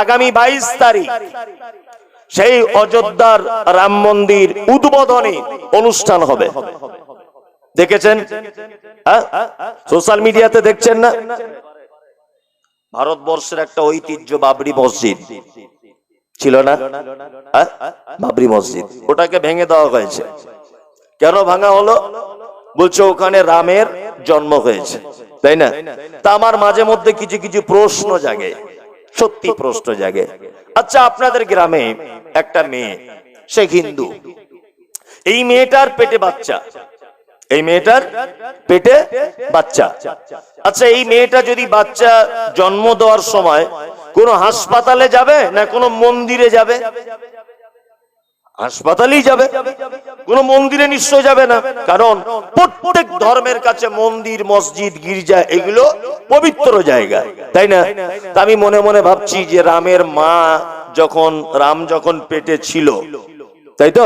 আগামী বাইশ তারিখ সেই অযোধ্যার রাম মন্দির উদ্বোধনী অনুষ্ঠান হবে। দেখেছেন? সোশ্যাল মিডিয়াতে দেখছেন না? ভারতবর্ষের একটা ঐতিহ্য বাবরি মসজিদ ছিল না? হ্যাঁ? বাবরি মসজিদ। ওটাকে ভেঙে দেওয়া হয়েছে। কেন ভাঙা হলো? বলছে ওখানে রামের জন্ম হয়েছে। তাই না? তা আমার মাঝে মধ্যে কিছু কিছু প্রশ্ন জাগে। সত্যি প্রশ্ন জাগে। আচ্ছা আপনাদের গ্রামে একটা মেয়ে, সে হিন্দু। এই মেয়েটার পেটে বাচ্চা। এই মেয়েটার পেটে বাচ্চা। আচ্ছা এই মেয়েটা যদি বাচ্চা জন্ম দেওয়ার সময় কোন হাসপাতালে যাবে না কোনো মন্দিরে যাবে? হাসপাতালেই যাবে। কোন মন্দিরে নিশ্চয় যাবে না। কারণ প্রত্যেক ধর্মের কাছে মন্দির, মসজিদ, গির্জা এগুলো পবিত্র জায়গা। তাই না? আমি মনে মনে ভাবছি যে রামের মা যখন, রাম যখন পেটে ছিল, তাই তো?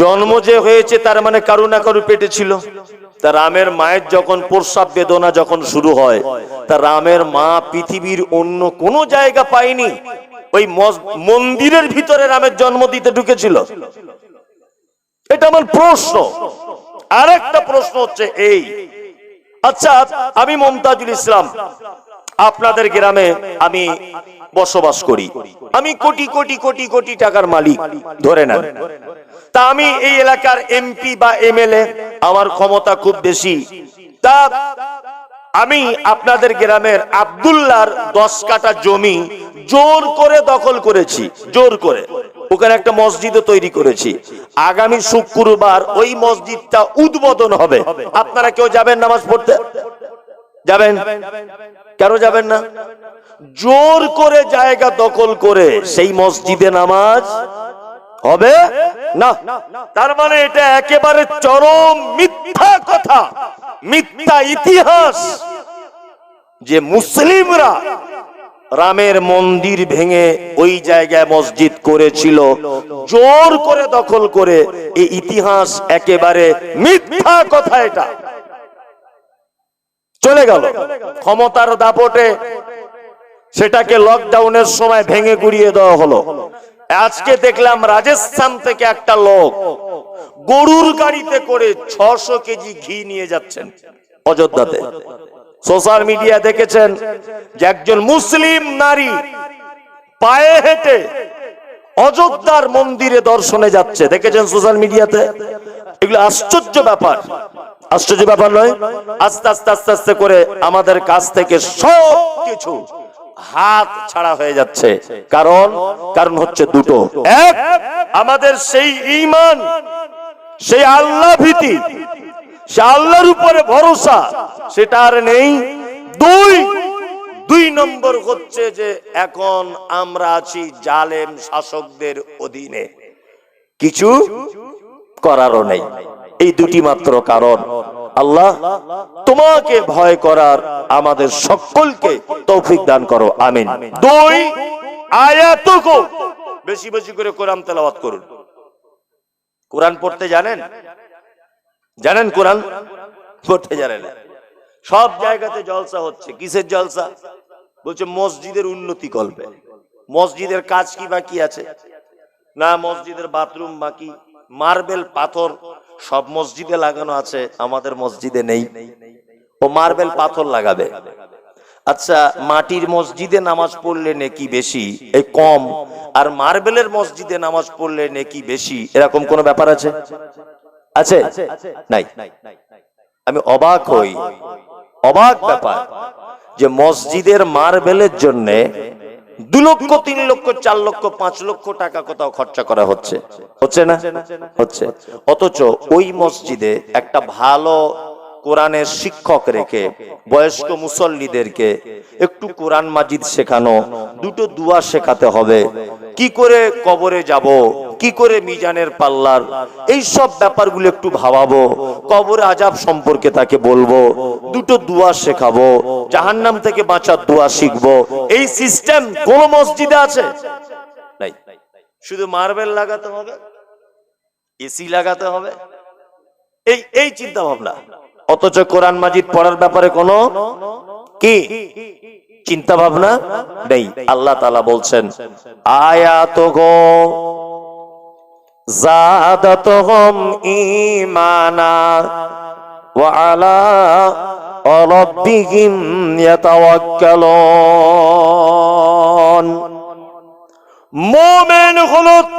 জন্ম যে হয়েছে তার মানে কারু না কারু পেটে ছিল। তা রামের মায়ের যখন প্রস্রাব বেদনা যখন শুরু হয়, তা রামের মা পৃথিবীর অন্য কোনো জায়গা পায়নি। ওই মন্দিরের ভিতরে রামের জন্ম দিতে ঢুকেছিল। এটা আমার প্রশ্ন। আর একটা প্রশ্ন হচ্ছে এই। আচ্ছা আমি মমতাজুল ইসলাম, আপনাদের গ্রামে আমি বসবাস করি। আমি কোটি কোটি কোটি কোটি টাকার মালিক, ধরে নেন। তা আমি এই এলাকার এমপি বা এমএলএ, আমার ক্ষমতা খুব বেশি। তা আমি আপনাদের গ্রামের আব্দুল্লাহর দশ কাটা জমি জোর করে দখল করেছি, জোর করে। ওখানে একটা মসজিদও তৈরি করেছি। আগামী শুক্রবার ওই মসজিদটা উদ্বোধন হবে। আপনারা কেউ যাবেন নামাজ পড়তে? যাবেন? কেন যাবেন না? জোর করে জায়গা দখল করে সেই মসজিদে নামাজ হবে? না। তার মানে এটা একেবারে চরম মিথ্যা কথা। মিথ্যা ইতিহাস যে মুসলিমরা রামের মন্দির ভেঙে ওই জায়গায় মসজিদ করেছিল, জোর করে দখল করে, এই ইতিহাস একেবারে মিথ্যা কথা এটা। চলে গেল। ক্ষমতার দাপটে সেটাকে লকডাউনের সময় ভেঙে গুড়িয়ে দেওয়া হলো। আজকে দেখলাম রাজস্থান থেকে একটা লোক গরুর গাড়িতে করে ছশো কেজি ঘি নিয়ে যাচ্ছেন অযোধ্যাতে। সোশ্যাল মিডিয়া দেখেছেন যে একজন মুসলিম নারী পায়ে হেঁটে অযোধ্যার মন্দিরে দর্শনে যাচ্ছে। দেখেছেন সোশ্যাল মিডিয়াতে? এগুলো আশ্চর্য ব্যাপার। আশ্চর্য ব্যাপার নয়, আস্তে আস্তে আস্তে আস্তে করে আমাদের কাছ থেকে সব কিছু হাত ছাড়া হয়ে যাচ্ছে। কারণ কারণ হচ্ছে দুটো। এক, আমাদের সেই ঈমান সেই আল্লাহ ভীতি, সে আল্লাহর উপরে ভরসা, সেটা আর নেই। দুই দুই নম্বর হচ্ছে যে এখন আমরা আছি জালেম শাসকদের অধীনে। কিছু করারও নেই। এই দুটি মাত্র কারণ। আল্লাহ তোমাকে ভয় করার আমাদের সকলকে তৌফিক দান করো। আমিন। দুই, আয়াতকো। বেশি বেশি করে কোরআন তেলাওয়াত করুন। কোরআন পড়তে জানেন? জানেন কোরআন? পড়তে জানেন। সব জায়গাতে জলসা হচ্ছে। কিসের জলসা? বলছে মসজিদের উন্নতি করবে মসজিদের কাজ কি বাকি আছে? না, মসজিদের বাথরুম বাকি। মার্বেল, পাথর, সব মসজিদে লাগানো আছে। আমাদের মসজিদে নেই। ও মার্বেল, পাথর লাগাবে। আচ্ছা মাটির মসজিদে নামাজ পড়লে নেকি বেশি? এই কম। আর মার্বেলের মসজিদে নামাজ পড়লে নেকি বেশি? এরকম কোন ব্যাপার আছে? আছে? নাই। আমি অবাক হই। অবাক ব্যাপার যে মসজিদের মার্বেলের জন্য দু লক্ষ, তিন লক্ষ, চার লক্ষ, পাঁচ লক্ষ টাকা কোথাও খরচা করা হচ্ছে। হচ্ছে না? হচ্ছে। অথচ ওই মসজিদে একটা ভালো কোরআনের শিক্ষক রেখে, বয়স্ক মুসল্লিদেরকে একটু কোরআন মাজিদ শেখানো, দুটো দুয়া শেখাতে হবে। কি করে কবরে যাব, কি করে মিজানের পাল্লার এই সব ব্যাপারগুলো একটু ভাবাবো, কবরে আজাব সম্পর্কে তাকে বলব, দুটো দুয়া শেখাবো, জাহান্নাম থেকে বাঁচার দুয়া শিখব। এই সিস্টেম কোন মসজিদে আছে? শুধু মার্বেল লাগাতে হবে, এসি লাগাতে হবে। এই এই চিন্তা ভাবনা অথচ কোরআন মাজিদ পড়ার ব্যাপারে কোনো কি চিন্তা ভাবনা নেই। আল্লাহ তালা বলছেন আয়াত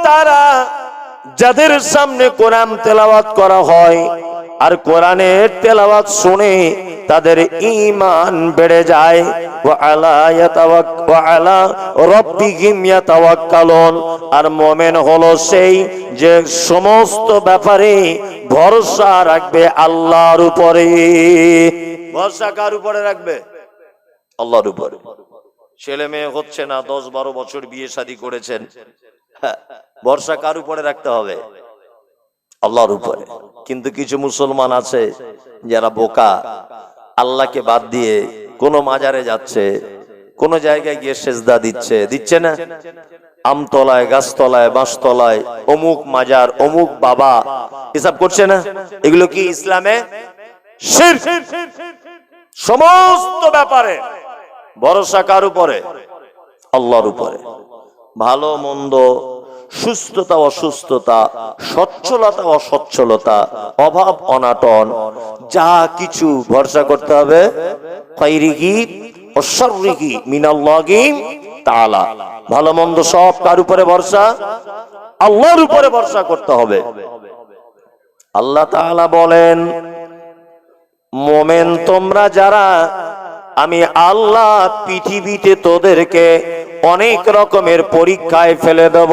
তারা যাদের সামনে কোরআন তেলাওয়াত করা হয় আর কোরআনের তেলাওয়াত শুনে তাদের ঈমান বেড়ে যায়। আর মোমেন হলো সেই যে সমস্ত ব্যাপারে ভরসা রাখবে আল্লাহর উপরে। ভরসা কার উপরে রাখবে? আল্লাহর উপরে। ছেলে মেয়ে হচ্ছে না দশ বারো বছর বিয়ে শাদী করেছেন। হ্যাঁ, ভরসা কার উপরে রাখতে হবে? আল্লাহর উপরে। কিন্তু কিছু মুসলমান আছে যারা বোকা, আল্লাহকে বাদ দিয়ে কোন মাজারে যাচ্ছে, কোন জায়গায় গিয়ে সেজদা দিচ্ছে দিচ্ছে না। আমতলায়, গাছতলায়, বাঁশতলায়, অমুক মাজার, অমুক বাবা, এসব করছে না। এগুলো কি ইসলামে? সমস্ত ব্যাপারে ভরসা কার উপরে? আল্লাহর উপরে। ভালো, মন্দ সুস্থতা অসুস্থতা, সচ্ছলতা অসচ্ছলতা, অভাব অনাটন, যা কিছু ভরসা করতে হবে। তাআলা। ভালো মন্দ সব কার উপরে ভরসা? আল্লাহর উপরে ভরসা করতে হবে। আল্লাহ তাআলা বলেন, মোমেন তোমরা যারা, আমি আল্লাহ পৃথিবীতে তোদেরকে অনেক রকমের পরীক্ষায় ফেলে দেব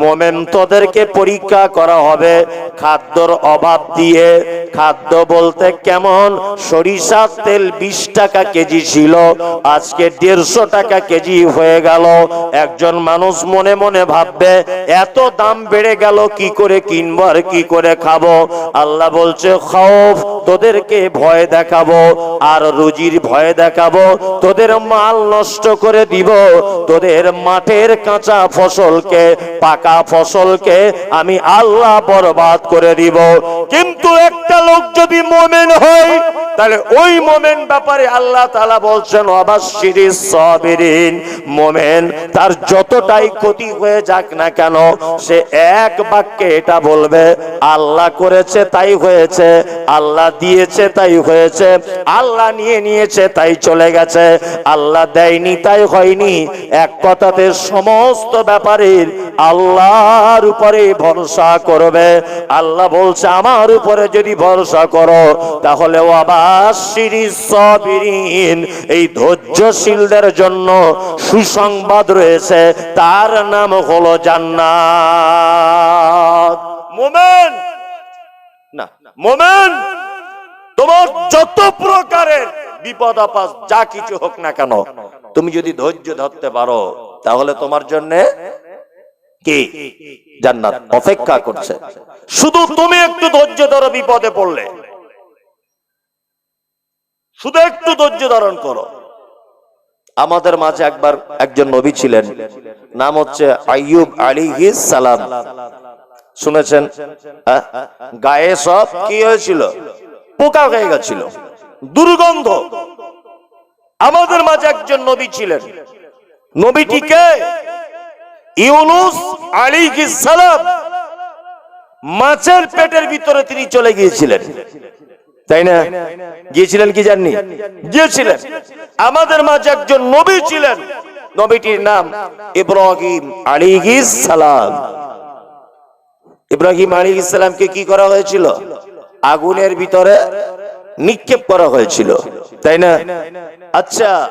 মোমেন তোদেরকে পরীক্ষা করা হবে। খাদ্যর অভাব দিয়ে খাদ্য বলতে কেমন? সরিষার তেল বিশ টাকা কেজি ছিল, আজকে দেড়শো টাকা কেজি হয়ে গেল। একজন মানুষ মনে মনে ভাববে, এত দাম বেড়ে গেল, কি করে কিনবো আর কি করে খাব? আল্লাহ বলছে, খৌফ, তোদেরকে ভয় দেখাবো আর রুজির ভয় দেখাবো। তোদের মাল নষ্ট করে দিব। তোদের মাঠের কাঁচা ফসলকে, পাকা ফসলকে আমি আল্লাহ বরবাদ করে দিব। কিন্তু একটা লোক যদি মোমেন হয়, তাহলে ওই মোমেন ব্যাপারে আল্লাহ তালা বলছেন মোমেন তার যতটাই ক্ষতি হয়ে যাক না কেন, সে এক বাক্যে এটা বলবে, আল্লাহ করেছে তাই হয়েছে, আল্লাহ দিয়েছে তাই হয়েছে, আল্লাহ নিয়ে নিয়েছে তাই চলে গেছে, আল্লাহ দেয়নি তাই হয়নি। এক কথাতে সমস্ত ব্যাপারের আল্লাহর উপরে ভরসা করবে। আল্লাহ বলছে আমার উপরে যদি ভরসা করো তাহলে এই ধৈর্যশীলদের জন্য সুসংবাদ রয়েছে। তার নাম হলো জান্নাত। মোমেন! না মোমেন! তোমার যত প্রকারের বিপদ আপদ যা কিছু হোক না কেন তুমি যদি ধৈর্য ধরতে পারো তাহলে তোমার জন্য কি? জান্নাত অপেক্ষা করছে। শুধু তুমি একটু ধৈর্য ধরো বিপদে পড়লে। শুধু একটু ধৈর্য ধারণ করো। আমাদের মাঝে একবার একজন নবী ছিলেন। নাম হচ্ছে আইয়ুব আলী সালাম। শুনেছেন? গায়ে সব কি হয়েছিল? পোকা হয়ে গেছিল। দুর্গন্ধ। আমাদের মাঝে একজন নবী ছিলেন। নবীটিকে ইউনুস আলী মাছের পেটের ভিতরে তিনি চলে গিয়েছিলেন। তাই না? গিয়েছিলেন কি জাননি? গিয়েছিলেন। আমাদের মাঝে একজন নবী ছিলেন। নবীটির নাম ইব্রাহিম আলী সালাম। ইব্রাহিম আলী ইসলামকে কি করা হয়েছিল? আগুনের ভিতরে নিক্ষেপ করা হয়েছিল। তাই না? আচ্ছা